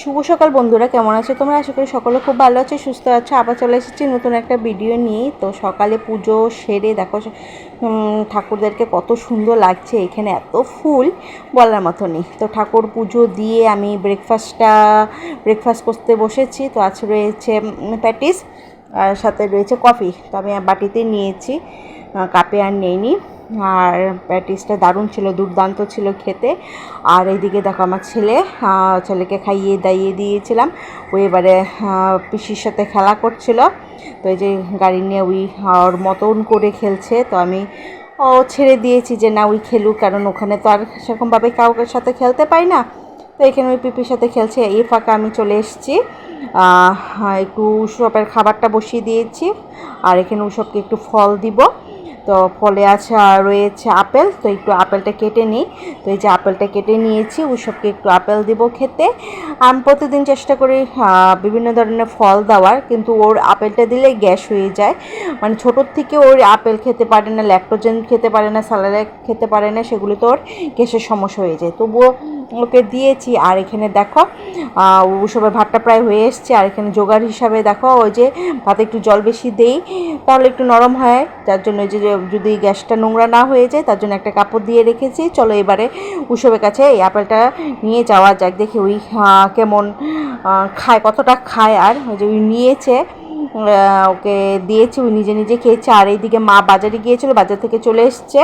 শুভ সকাল বন্ধুরা, কেমন আছো তোমরা? আশা করি সকলে খুব ভালো আছো, সুস্থ আছো। আবার চলে এসেছি নতুন একটা ভিডিও নিয়ে তো সকালে পুজো সেরে দেখো ঠাকুরদেরকে কত সুন্দর লাগছে। এখানে এত ফুল বলার মতো নেই। তো ঠাকুর পুজো দিয়ে আমি ব্রেকফাস্টটা ব্রেকফাস্ট করতে বসেছি। তো আজ রয়েছে প্যাটিস আর সাথে রয়েছে কফি তো আমি বাটিতে নিয়েছি কাপে আর নেইনি। আর প্যাটিসটা দারুণ ছিল দুর্দান্ত ছিল খেতে। আর এইদিকে দেখো আমার ছেলে ছেলেকে খাইয়ে দাইয়ে দিয়েছিলাম। ও এবারে পিসির সাথে খেলা করছিল। তো এই যে গাড়ি নিয়ে ওই ওর মতন করে খেলছে। তো আমি ও ছেড়ে দিয়েছি যে না ওই খেলুক কারণ ওখানে তো আর সেরকমভাবে কাউকে সাথে খেলতে পাই না। তো এখানে ওই পিপির সাথে খেলছে। এই ফাঁকা আমি চলে এসেছি। আহ, একটু উৎসবের খাবারটা বসিয়ে দিয়েছি। আর এখানে উৎসবকে একটু ফল দিব। তো ফলে আছে রয়েছে আপেল। তো একটু আপেলটা কেটে নিই। তো এই যে আপেলটা কেটে নিয়েছি ওসবকে একটু আপেল দিব খেতে। আমি প্রতিদিন চেষ্টা করি বিভিন্ন ধরনের ফল দেওয়ার, কিন্তু ওর আপেলটা দিলে গ্যাস হয়ে যায়। মানে ছোটোর থেকে ওর আপেল খেতে পারে না, ল্যাক্টোজেন খেতে পারে না স্যালাড খেতে পারে না সেগুলো তো ওর গ্যাসের সমস্যা হয়ে যায়। তবুও ওকে দিয়েছি। আর এখানে দেখো ওসবের ভাতটা প্রায় হয়ে এসছে। আর এখানে জোগাড় হিসাবে দেখো, ওই যে ভাতে একটু জল বেশি দেই, তাহলে একটু নরম হয়। যার জন্য যে যদি গ্যাসটা নোংরা না হয়ে যায়, তার জন্য একটা কাপড় দিয়ে রেখেছি। চলো এবারে উৎসবের কাছে এই আপেলটা নিয়ে যাওয়া যাক, দেখি ওই কেমন খায়, কতটা খায়। আর ওই যে নিয়েছে ওকে দিয়েছি ওই নিজে নিজে খেয়েছে। আর এইদিকে মা বাজারে গিয়েছিল, বাজার থেকে চলে এসছে।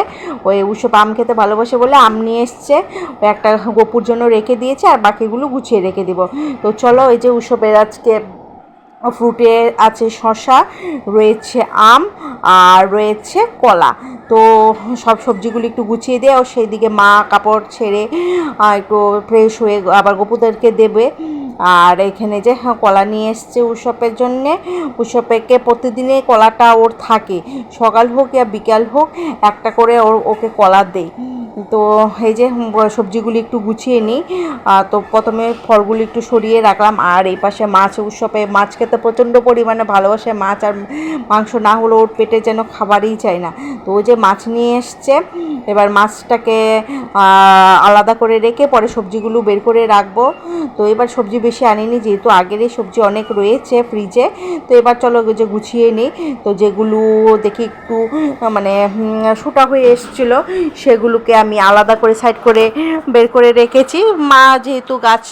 ওই উৎসব আম খেতে ভালোবাসে বলে আম নিয়ে এসছে। ওই একটা গোপুর জন্য রেখে দিয়েছে, আর বাকিগুলো গুছিয়ে রেখে দিব। তো চলো, এই যে উৎসবের আজকে ফ্রুটে আছে শশা রয়েছে আম, আর রয়েছে কলা। তো সব সবজিগুলো একটু গুছিয়ে দিয়ে, ও সেই দিকে মা কাপড় ছেড়ে একটু ফ্রেশ হয়ে আবার গোপুদেরকে দেবে। আর এখানে যে হ্যাঁ, কলা নিয়ে এসছে উৎসবের জন্যে। উৎসবকে প্রতিদিনে কলাটা ওর থাকে। সকাল হোক ইয়া বিকাল হোক একটা করে ওর ওকে কলা দেই। তো এই যে সবজিগুলি একটু গুছিয়ে নিই। তো প্রথমে ফলগুলি একটু সরিয়ে রাখলাম। আর এই পাশে মাছ উৎসবে, মাছ খেতে প্রচণ্ড পরিমাণে ভালোবাসে মাছ। আর মাংস না হলে ওর পেটে যেন খাবারই চায় না। তো ওই যে মাছ নিয়ে এসছে। এবার মাছটাকে আলাদা করে রেখে পরে সবজিগুলো বের করে রাখব। তো এবার সবজি বেশি আনিনি, যেহেতু আগেরই সবজি অনেক রয়েছে ফ্রিজে। তো এবার চলো যে গুছিয়ে নিই। তো যেগুলো দেখি একটু মানে শুটা হয়ে এসছিলো, সেগুলোকে আমি আলাদা করে সাইড করে বের করে রেখেছি। মা যেহেতু গাছ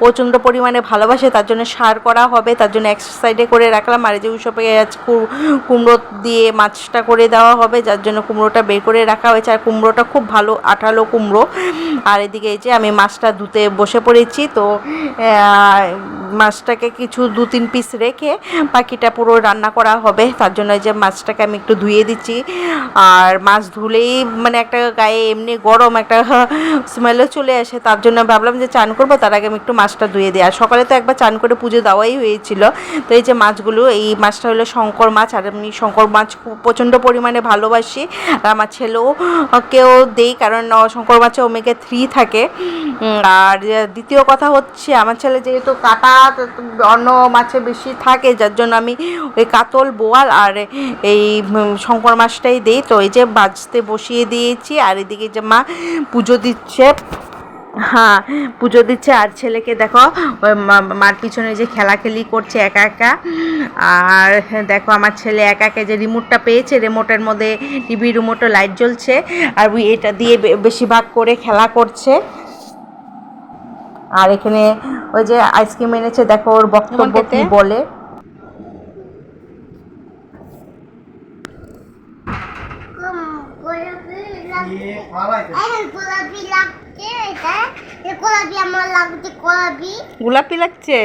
প্রচণ্ড পরিমাণে ভালোবাসে, তার জন্য সার করা হবে, তার জন্য এক সাইডে করে রাখলাম। আর যে উৎসবে আজ কুমড়ো দিয়ে মাছটা করে দেওয়া হবে, যার জন্য কুমড়োটা বের করে রাখা হয়েছে। আর কুমড়োটা খুব ভালো আঠালো কুমড়ো। আর এদিকে এই যে আমি মাছটা ধুতে বসে পড়েছি, তো মাছটাকে কিছু দু তিন পিস রেখে বাকিটা পুরো রান্না করা হবে। তার জন্য যে মাছটাকে আমি একটু ধুয়ে দিচ্ছি। আর মাছ ধুলেই মানে একটা গায়ে এমনি গরম একটা স্মেলও চলে আসে। তার জন্য ভাবলাম যে চান করব, তার আগে আমি একটু মাছটা ধুয়ে দিই। আর সকালে তো একবার চান করে পুজো দেওয়াই হয়েছিল। তো এই যে মাছগুলো, এই মাছটা হলো শঙ্কর মাছ। আর আমি শঙ্কর মাছ খুব প্রচণ্ড পরিমাণে ভালোবাসি। আর আমার ছেলেও কেও দেই, কারণ শঙ্কর মাছে ওমেগা থ্রি থাকে। আর দ্বিতীয় কথা হচ্ছে, আমার ছেলে যেহেতু কাটা অন্য মাছে বেশি থাকে, যার জন্য আমি ওই কাতল, বোয়াল আর এই শঙ্কর মাছটাই দিই। তো এই যে বাজতে বসিয়ে দিয়েছি, আর এদিকে যে মা পুজো দিচ্ছে হ্যাঁ পুজো দিচ্ছে, আর ছেলেকে দেখো মার পিছনে যে খেলাখেলি করছে একা একা, আর দেখো আমার ছেলে একা একা যে রিমোটটা পেয়েছে রিমোটের মধ্যে টিভি রিমোটও লাইট জ্বলছে, আর এটা দিয়ে বেশিরভাগ করে খেলা করছে। আর এখানে ওই যে আইসক্রিম এনেছে দেখো ওর বক্তব্য কি বলে? গোলাপি লাগছে?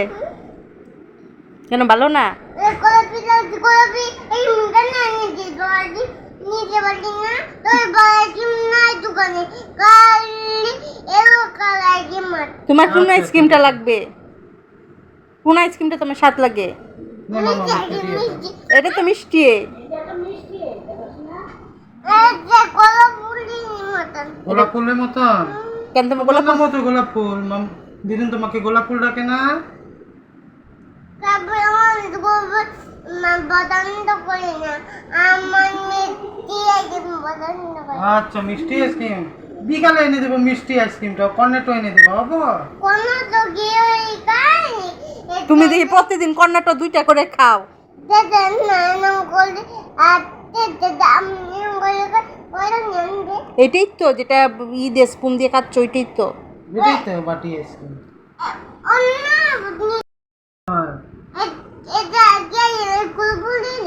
কেন ভালো না? গোলাপি গোলাপি। নিতে পারি না তোর নাই দোকানে? কালি এলো কাল তোমার কোন আচ্ছা, আইসক্রিমটা আচ্ছা। লাগবে? কোন আইসক্রিমটা তোমার লাগে? এটা তো মিষ্টি। গোলাপ ফুলের মতন? কেন তোমার গোলাপ মতো গোলাপ ফুল দিদিন তোমাকে গোলাপ ফুল ডাকে না? তারপরে আমার পছন্দ করি না আমার মিষ্টি পছন্দ করি আচ্ছা মিষ্টি আইসক্রিম। বিকালে এনে দেবো মিষ্টি আইসক্রিমটা কর্নেটো এনে দেবো হব কোনো গিয়ে তুমি দেখি প্রতিদিন কর্নাটো দুইটা করে খাও। এটাই তো যেটা ই দিয়ে স্পুন দিয়ে খাচ্ছ ওইটাই তো। এটাই তো বাটি আইসক্রিম অন্য আর এটা গেলে কুলকুলি লাগে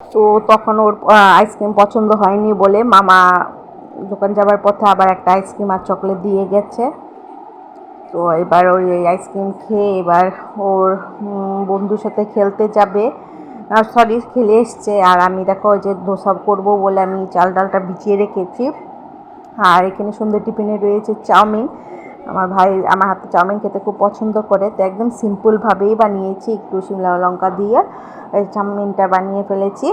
তো তখন ওর আইসক্রিম পছন্দ হয়নি বলে মামা দোকান যাবার পথে আবার একটা আইসক্রিম আর চকলেট দিয়ে গেছে। তো এবার ওই আইসক্রিম খেয়ে এবার ওর বন্ধুর সাথে খেলতে যাবে। আর সরি খেলে এসছে। আর আমি দেখো ওই যে ধোসা করব বলে আমি চাল ডালটা বিছিয়ে রেখেছি। আর এখানে সন্ধ্যে টিফিনে রয়েছে চাউমিন। আমার ভাই আমার হাতে চাউমিন খেতে খুব পছন্দ করে, তো একদম সিম্পলভাবেই বানিয়েছি, একটু শিমলা লঙ্কা দিয়ে চাউমিনটা বানিয়ে ফেলেছি।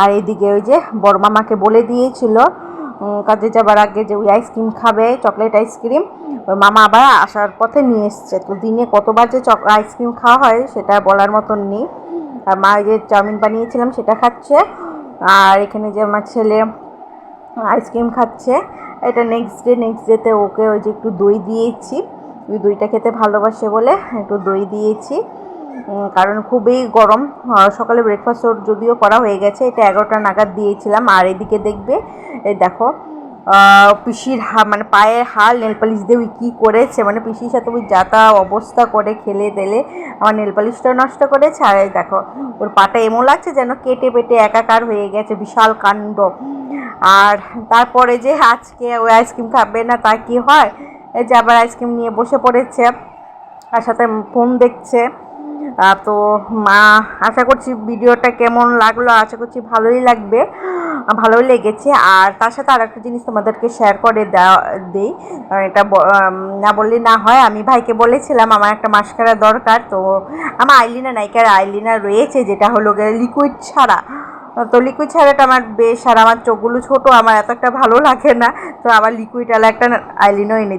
আর এদিকে ওই যে বড় মামাকে বলে দিয়েছিল কাজে যাবার আগে যে ওই আইসক্রিম খাবে চকলেট আইসক্রিম ওই মামা আবার আসার পথে নিয়ে এসছে। তো দিনে কতবার যে চক আইসক্রিম খাওয়া হয়, সেটা বলার মতন নেই। আর মা যে চাউমিন বানিয়েছিলাম, সেটা খাচ্ছে। আর এখানে যে আমার ছেলে আইসক্রিম খাচ্ছে এটা নেক্সট ডে নেক্সট ডেতে ওকে ওই যে একটু দই দিয়েছি। ওই দইটা খেতে ভালোবাসে বলে একটু দই দিয়েছি। কারণ খুবই গরম। সকালে ব্রেকফাস্ট ওর যদিও করা হয়ে গেছে, এটা এগারোটা নাগাদ দিয়েছিলাম। আর এদিকে দেখবে, এই দেখো পিসির হা মানে পায়ের হাল নেলপালিশ দিয়ে ওই কী করেছে মানে পিসির সাথে ওই যাতা অবস্থা করে খেলে দিলে আমার নেল পালিশটাও নষ্ট করেছে। আর দেখো, ওর পাটা এমন লাগছে যেন কেটে পেটে একাকার হয়ে গেছে, বিশাল কাণ্ড। আর তারপরে যে আজকে ওই আইসক্রিম খাবে না তা কি হয়? এই যে আবার আইসক্রিম নিয়ে বসে পড়েছে আর সাথে ফোন দেখছে। তো মা, আশা করছি ভিডিওটা কেমন লাগল? আশা করছি ভালোই লাগবে, ভালোই লেগেছে। আর তার সাথে আর একটা জিনিস তোমাদেরকে শেয়ার করে দেওয়া দিই। কারণ এটা না বললে না হয়। আমি ভাইকে বলেছিলাম, আমার একটা মাস্কারা দরকার। তো আমার আইলিনা নাইকার আইলিনা রয়েছে, যেটা হলো লিকুইড ছাড়া। তো লিকুইড ছাড়াটা আমার বেশ, আর আমার চোখগুলো ছোটো, আমার এত একটা ভালো লাগে না। তো আমার লিকুইড আলা একটা আইলিনও এনে